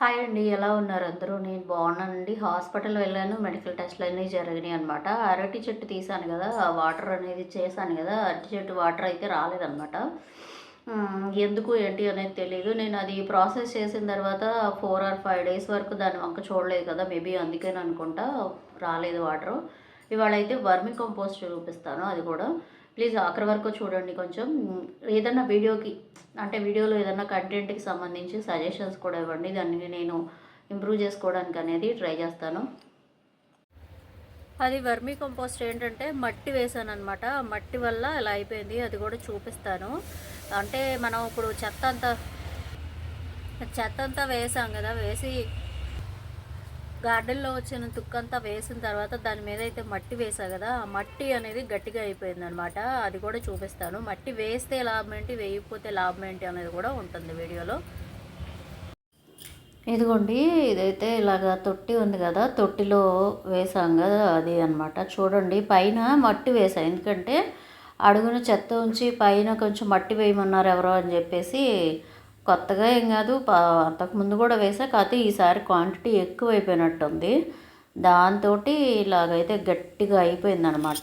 Hi అండి ఎలా ఉన్నారు? అందరూ నేను బాగున్నానండి. హాస్పిటల్ వెళ్ళాను మెడికల్ టెస్ట్లు అన్నీ జరిగినాయి అనమాట అరటి చెట్టు తీసాను కదా ఆ వాటర్ అనేది చేశాను కదా అరటి చెట్టు వాటర్ అయితే రాలేదన్నమాట. ఎందుకు ఏంటి అనేది తెలియదు నేను అది ప్రాసెస్ చేసిన తర్వాత ఫోర్ ఆర్ ఫైవ్ డేస్ వరకు దాని వంక చూడలేదు కదా మేబీ అందుకని అనుకుంటా రాలేదు వాటర్. ఇవాళ అయితే వర్మి కంపోస్ట్ చూపిస్తాను అది కూడా. ప్లీజ్ ఆఖరి వరకు చూడండి కొంచెం. ఏదన్నా వీడియోకి అంటే వీడియోలో ఏదన్నా కంటెంట్కి సంబంధించి సజెషన్స్ కూడా ఇవ్వండి. దాన్ని నేను ఇంప్రూవ్ చేసుకోవడానికి అనేది ట్రై చేస్తాను. అది వర్మీ కంపోస్ట్ ఏంటంటే మట్టి వేసాను అనమాట మట్టి వల్ల ఇలా అయిపోయింది అది కూడా చూపిస్తాను. అంటే మనం ఇప్పుడు చెత్త అంతా చెత్త అంతా వేసాం కదా వేసి గార్డెన్లో వచ్చిన తుక్కంతా వేసిన తర్వాత దాని మీద అయితే మట్టి వేసా కదా ఆ మట్టి అనేది గట్టిగా అయిపోయింది అనమాట అది కూడా చూపిస్తాను. మట్టి వేస్తే లాభం ఏంటి వేయకపోతే లాభం ఏంటి అనేది కూడా ఉంటుంది వీడియోలో. ఇదిగోండి ఇదైతే ఇలాగ తొట్టి ఉంది కదా తొట్టిలో వేసాం కదా అది అన్నమాట. చూడండి పైన మట్టి వేసా ఎందుకంటే అడుగున చెత్త ఉంచి పైన కొంచెం మట్టి వేయమన్నారు ఎవరో అని చెప్పేసి కొత్తగా ఏం కాదు అంతకుముందు కూడా వేసా కాకపోతే ఈసారి క్వాంటిటీ ఎక్కువ అయిపోయినట్టుంది దాంతో ఇలాగైతే గట్టిగా అయిపోయిందనమాట.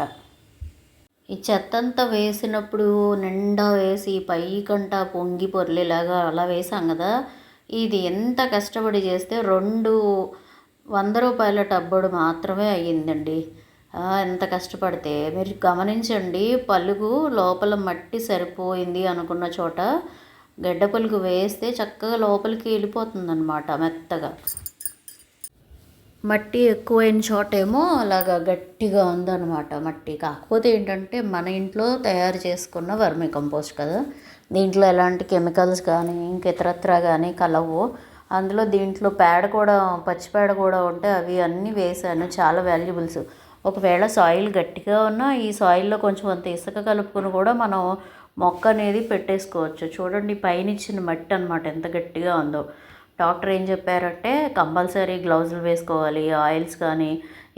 ఈ చెత్త అంతా వేసినప్పుడు నిండా వేసి పైకంటా పొంగి పొర్లేలాగా అలా వేసాం కదా. ఇది ఎంత కష్టపడి చేస్తే రెండు వంద రూపాయల టబ్బుడు మాత్రమే అయ్యిందండి. ఎంత కష్టపడితే. మీరు గమనించండి పలుగు లోపల మట్టి సరిపోయింది అనుకున్న చోట గడ్డ పలుగు వేస్తే చక్కగా లోపలికి వెళ్ళిపోతుందన్నమాట మెత్తగా. మట్టి ఎక్కువైన చోటేమో అలాగా గట్టిగా ఉందన్నమాట మట్టి. కాకపోతే ఏంటంటే మన ఇంట్లో తయారు చేసుకున్న వర్మి కంపోస్ట్ కదా. దీంట్లో ఎలాంటి కెమికల్స్ కానీ ఇంక ఇతరత్ర కానీ కలవు. అందులో దీంట్లో పేడ కూడా పచ్చి పేడ కూడా ఉంటే అవి అన్నీ వేసాను చాలా వాల్యుబుల్స్ ఒకవేళ సాయిల్ గట్టిగా ఉన్నా ఈ సాయిల్లో కొంచెం అంత ఇసుక కలుపుకొని కూడా మనం మొక్క అనేది పెట్టేసుకోవచ్చు. చూడండి పైన ఇచ్చిన మట్టి అనమాట ఎంత గట్టిగా ఉందో. డాక్టర్ ఏం చెప్పారంటే కంపల్సరీ గ్లౌజులు వేసుకోవాలి ఆయిల్స్ కానీ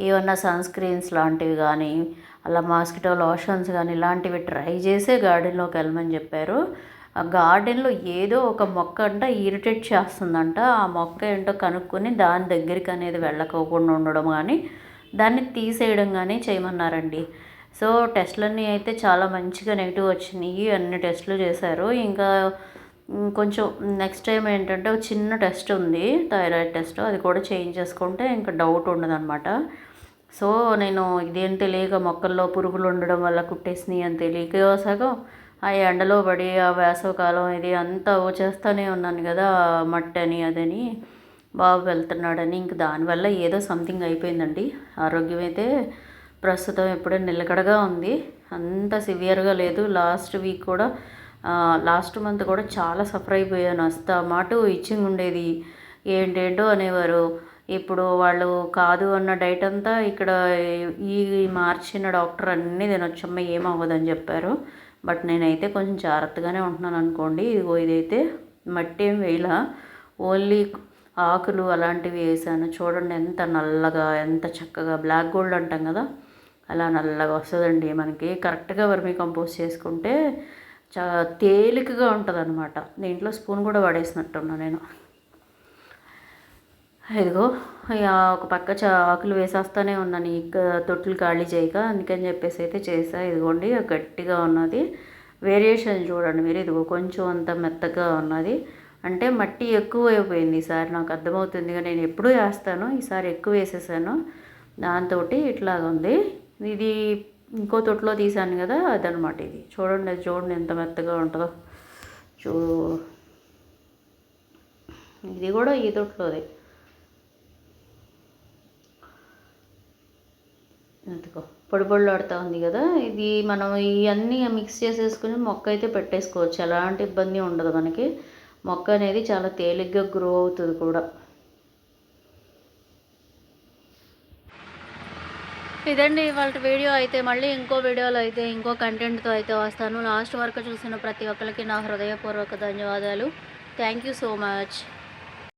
ఏమన్నా సన్ స్క్రీన్స్ లాంటివి కానీ అలా మాస్కిటో లోషన్స్ కానీ ఇలాంటివి ట్రై చేసే గార్డెన్లోకి వెళ్ళమని చెప్పారు. ఆ గార్డెన్లో ఏదో ఒక మొక్క అంట ఇరిటేట్ చేస్తుందంట. ఆ మొక్క ఏంటో కనుక్కొని దాని దగ్గరికి అనేది వెళ్ళకోకుండా ఉండడం కానీ దాన్ని తీసేయడం కానీ చేయమన్నారండి. సో టెస్ట్లన్నీ అయితే చాలా మంచిగా నెగిటివ్ వచ్చినాయి అన్ని టెస్టులు చేశారు. ఇంకా కొంచెం నెక్స్ట్ టైం ఏంటంటే ఒక చిన్న టెస్ట్ ఉంది థైరాయిడ్ టెస్ట్ అది కూడా చేంజ్ చేసుకుంటే ఇంకా డౌట్ ఉండదన్నమాట. సో నేను ఇదేం తెలియక మొక్కల్లో పురుగులు ఉండడం వల్ల కుట్టేసినాయి అని తెలియక సగం ఆ ఎండలో పడి ఆ వేసవకాలం ఇది అంతా చేస్తూనే ఉన్నాను కదా మట్టని మట్టి అని అదని బాబు వెళ్తున్నాడని. ఇంక దానివల్ల ఏదో సంథింగ్ అయిపోయిందండి. ఆరోగ్యం అయితే ప్రస్తుతం ఇప్పుడు నిలకడగా ఉంది. అంత సివియర్గా లేదు. లాస్ట్ వీక్ కూడా లాస్ట్ మంత్ కూడా చాలా సఫర్ అయిపోయాను. అస్త మాట ఇచ్చింగ్ ఉండేది ఏంటేంటో అనేవారు. ఇప్పుడు వాళ్ళు కాదు అన్న డైట్ అంతా ఇక్కడ ఈ మార్చిన డాక్టర్ అన్నీ తినొచ్చమ్మ ఏమవ్వదని చెప్పారు. బట్ నేనైతే కొంచెం జాగ్రత్తగానే ఉంటున్నాను అనుకోండి. ఇదిగో ఇదైతే మట్టి ఏం వేయలా. ఓన్లీ ఆకులు అలాంటివి వేసాను. చూడండి ఎంత నల్లగా ఎంత చక్కగా. బ్లాక్ గోల్డ్ అంటాం కదా. అలా నల్లగా వస్తుందండి మనకి. కరెక్ట్గా వర్మీ కంపోజ్ చేసుకుంటే చా తేలికగా ఉంటుంది అనమాట దీంట్లో స్పూన్ కూడా పడేసినట్టున్నా నేను. ఇదిగో ఇక ఒక పక్క చా ఆకులు వేసేస్తూనే ఉన్నాను ఈ తొట్టులు ఖాళీ చేయక. అందుకని చెప్పేసి అయితే చేసా. ఇదిగోండి గట్టిగా ఉన్నది. వేరియేషన్ చూడండి మీరు. ఇదిగో కొంచెం అంత మెత్తగా ఉన్నది. అంటే మట్టి ఎక్కువ అయిపోయింది ఈసారి నాకు అర్థమవుతుందిగా నేను ఎప్పుడూ వేస్తాను. ఈసారి ఎక్కువ వేసేసాను. దాంతో ఇట్లాగ ఉంది ఇది ఇంకో తొట్టులో తీసాను కదా అదనమాట ఇది. చూడండి అది చూడండి ఎంత మెత్తగా ఉంటుందో. చూ ఇది కూడా ఈ తొట్టులోదే. ఎందుకో పొడి పొడిలాడుతూ ఉంది కదా. ఇది మనం ఇవన్నీ మిక్స్ చేసేసుకుని మొక్క అయితే పెట్టేసుకోవచ్చు. ఎలాంటి ఇబ్బంది ఉండదు మనకి. మొక్క అనేది చాలా తేలిగ్గా గ్రో అవుతుంది కూడా. ఇదండి ఇవాళ వీడియో అయితే మళ్ళీ ఇంకో వీడియోలో అయితే ఇంకో కంటెంట్తో అయితే వస్తాను. లాస్ట్ వరకు చూసిన ప్రతి ఒక్కరికి నా హృదయపూర్వక ధన్యవాదాలు. Thank you so much